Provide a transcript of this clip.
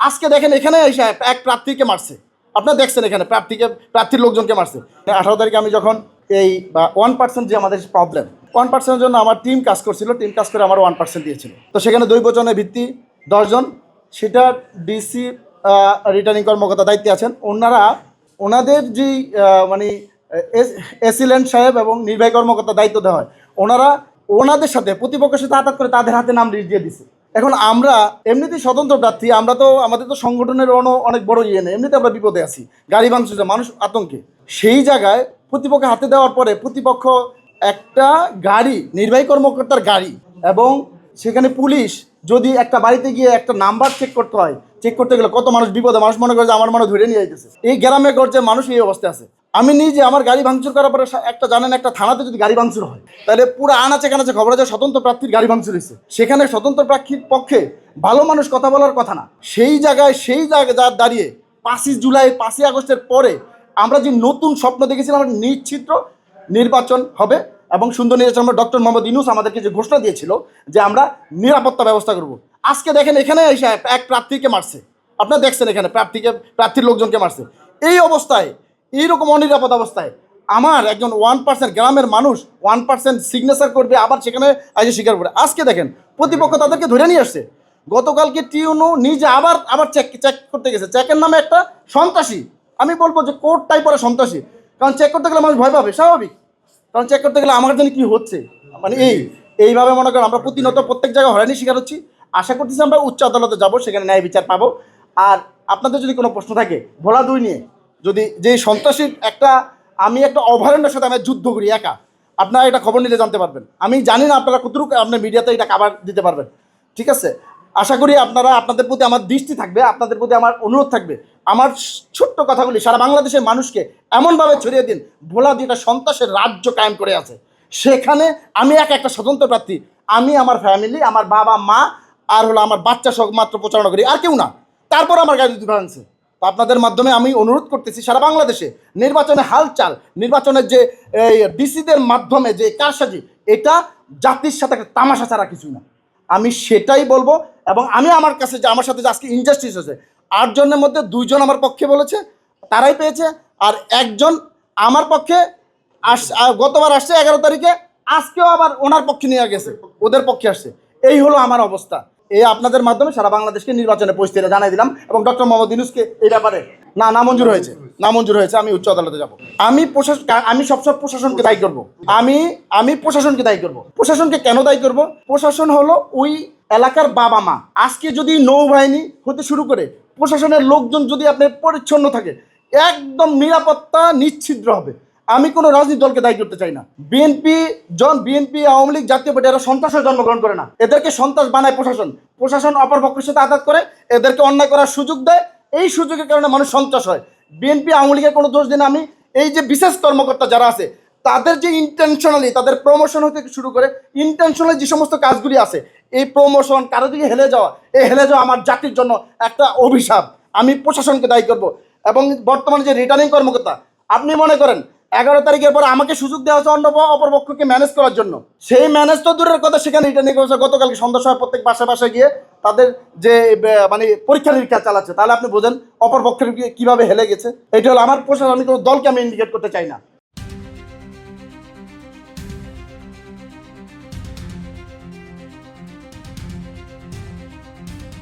আজকে দেখেন এখানে এসে এক প্রার্থীকে মারছে। আপনারা দেখছেন এখানে প্রার্থীকে প্রার্থীর লোকজনকে মারছে। আঠারো তারিখে আমি যখন এই বা ওয়ান পার্সেন্ট যে আমাদের প্রবলেম ওয়ান পার্সেন্টের জন্য আমার টিম কাজ করছিল টিম কাজ করে আমার ওয়ান পার্সেন্ট দিয়েছিল। তো সেখানে দুই বচনের ভিত্তি দশজন সেটা ডিসি রিটার্নিং কর্মকর্তা দায়িত্বে আছেন। ওনারা ওনাদের আহ, মানে এসিলেন্ট সাহেব এবং নির্বাহী কর্মকর্তা দায়িত্ব দেওয়া হয় ওনারা ওনাদের সাথে প্রতিপক্ষের সাথে আঘাত করে তাদের হাতে নাম লিস্ট দিয়ে দিছে। এখন আমরা এমনিতেই স্বতন্ত্র প্রার্থী, আমরা তো আমাদের তো সংগঠনের অন- অনেক বড় ইয়ে নেই, এমনিতে আমরা বিপদে আছি। গাড়ি ভাঙছে মানুষ আতঙ্কে। সেই জায়গায় প্রতিপক্ষ হাতে দেওয়ার পরে প্রতিপক্ষ একটা গাড়ি, নির্বাহী কর্মকর্তার গাড়ি এবং সেখানে পুলিশ যদি একটা বাড়িতে গিয়ে একটা নাম্বার চেক করতে হয় চেক করতে গেলে কত মানুষ বিপদে, মানুষ মনে করে যে আমার মনে ধরে নিয়ে যাইতেছে এই গ্রামে গড়ছে মানুষ এই অবস্থায় আছে। আমি নিজে আমার গাড়ি ভাঙচুর করার পরে একটা জানেন একটা থানাতে যদি গাড়ি ভাঙচুর হয়, তাহলে পুরো আনাচে কানাচে খবর আছে, স্বতন্ত্র প্রার্থীর গাড়ি ভাঙচুর হয়েছে। সেখানে স্বতন্ত্র প্রার্থীর পক্ষে ভালো মানুষ কথা বলার কথা না। সেই জায়গায় সেই জায়গায় যা দাঁড়িয়ে পাঁচই জুলাই, পাঁচই আগস্টের পরে আমরা যে নতুন স্বপ্ন দেখেছিলাম নিশ্চিত্র নির্বাচন হবে। এবং সুন্দর নির্বাচন ডক্টর মোহাম্মদ ইনুস আমাদেরকে যে ঘোষণা দিয়েছিল যে আমরা নিরাপত্তা ব্যবস্থা করব। আজকে দেখেন এখানে এসে এক প্রার্থীকে মারছে। আপনারা দেখছেন এখানে প্রার্থীকে, প্রার্থীর লোকজনকে মারছে। এই অবস্থায়, এইরকম অনিরাপদ অবস্থায় আমার একজন ওয়ান পার্সেন্ট গ্রামের মানুষ ওয়ান পার্সেন্ট সিগনেচার করবে, আবার সেখানে আজকে স্বীকার করে আজকে দেখেন প্রতিপক্ষ তাদেরকে ধরে নিয়ে আসছে। গতকালকে টিউনু নিজে আবার আবার চেক চেক করতে গেছে। চেকের নামে একটা সন্ত্রাসী। আমি বলব যে কোর্ট টাইপ পরে সন্ত্রাসী। কারণ চেক করতে গেলে মানুষ ভয় পাবে, স্বাভাবিক। কারণ চেক করতে গেলে আমার জন্য কি হচ্ছে? মানে এই, এইভাবে মনে করেন আমরা প্রতিনিয়ত প্রত্যেক জায়গায় হয়রানি শিকার হচ্ছি। আশা করতেছি আমরা উচ্চ আদালতে যাব, সেখানে ন্যায় বিচার পাবো। আর আপনাদের যদি কোনো প্রশ্ন থাকে, ভোলা দুই নিয়ে, যদি যে সন্ত্রাসীর একটা, আমি একটা অভয়ারণ্যের সাথে আমি যুদ্ধ করি একা, আপনারা এটা খবর নিলে জানতে পারবেন। আমি জানি না আপনারা কতটুকু আপনার মিডিয়াতে এটা কাবার দিতে পারবেন। ঠিক আছে? আশা করি আপনারা আপনাদের প্রতি আমার দৃষ্টি থাকবে, আপনাদের প্রতি আমার অনুরোধ থাকবে। আমার ছোট্ট কথাগুলি, সারা বাংলাদেশের মানুষকে এমনভাবে ছড়িয়ে দিন, ভোলা একটা সন্ত্রাসের রাজ্য কায়েম করে আছে। সেখানে আমি এক একটা স্বতন্ত্র প্রার্থী, আমি, আমার ফ্যামিলি আমার বাবা, মা, আর হলো আমার বাচ্চা সব মাত্র প্রচারণা করি, আর কেউ না। তারপর আমার গাড়ি ভাঙছে। তো আপনাদের মাধ্যমে আমি অনুরোধ করতেছি, সারা বাংলাদেশে নির্বাচনে হালচাল নির্বাচনের যে ডিসিদের মাধ্যমে যে কারসাজি, এটা জাতির সাথে একটা তামাশা ছাড়া কিছুই না। আমি সেটাই বলব এবং আমি আমার কাছে যে আমার সাথে যে আজকে ইনজাস্টিস হয়েছে আটজনের মধ্যে দুইজন আমার পক্ষে বলেছে, তারাই পেয়েছে, আর একজন আমার পক্ষে আস গতবার আসছে এগারো তারিখে, আজকেও আবার ওনার পক্ষে নিয়ে গেছে, ওদের পক্ষে আসছে। এই হলো আমার অবস্থা। এই আপনাদের মাধ্যমে সারা বাংলাদেশকে নির্বাচনে পরিস্থিতি জানাই দিলাম এবং ডক্টর মোহাম্মদ ইউনুসকে এই ব্যাপারে না নামঞ্জুর হয়েছে, না মঞ্জুর হয়েছে, আমি উচ্চ আদালতে যাব। আমি প্রশাসন আমি সবসময় প্রশাসনকে দায়ী করব। আমি আমি প্রশাসনকে দায়ী করব। প্রশাসনকে কেন দায়ী করব? প্রশাসন হলো ওই এলাকার বাবা মা। আজকে যদি নৌবাহিনী হতে শুরু করে, প্রশাসনের লোকজন যদি আপনার পরিচ্ছন্ন থাকে, একদম নিরাপত্তা নিশ্চিদ্র হবে। আমি কোনো রাজনীতি দলকে দায়ী করতে চাই না। বিএনপি জন BNP Awami League, Jatiya Party, এরা সন্ত্রাসের জন্মগ্রহণ করে না। এদেরকে সন্ত্রাস বানায় প্রশাসন। প্রশাসন অপর পক্ষের সাথে আঘাত করে, এদেরকে অন্যায় করার সুযোগ দেয়। এই সুযোগের কারণে মানুষ সন্ত্রাস হয়। বিএনপি আওয়ামী লীগের কোনো দোষ দিন আমি এই যে বিশেষ কর্মকর্তা যারা আছে, তাদের যে ইন্টেনশনালি তাদের প্রমোশন হতে শুরু করে ইন্টেনশনালি যে সমস্ত কাজগুলি আছে, এই প্রমোশন কারও দিকে হেলে যাওয়া, এই হেলে যাওয়া আমার জাতির জন্য একটা অভিশাপ। আমি প্রশাসনকে দায়ী করব। এবং বর্তমানে যে রিটার্নিং কর্মকর্তা, আপনি মনে করেন এগারো তারিখের পর আমাকে সুযোগ দেওয়া হচ্ছে অন্য অপরপক্ষকে ম্যানেজ করার জন্য। সেই ম্যানেজ তো দূরের কথা, সেখানে রিটার্নিং কর্মকর্তা গতকালকে সন্ধ্যা সময় প্রত্যেক বাসায় বাসায় গিয়ে তাদের যে মানে পরীক্ষা নিরীক্ষা চালাচ্ছে। তাহলে আপনি বোঝেন অপরপক্ষের কীভাবে হেলে গেছে। এটা হলো আমার প্রশাসন আমি কোনো দলকে আমি ইন্ডিকেট করতে চাই না।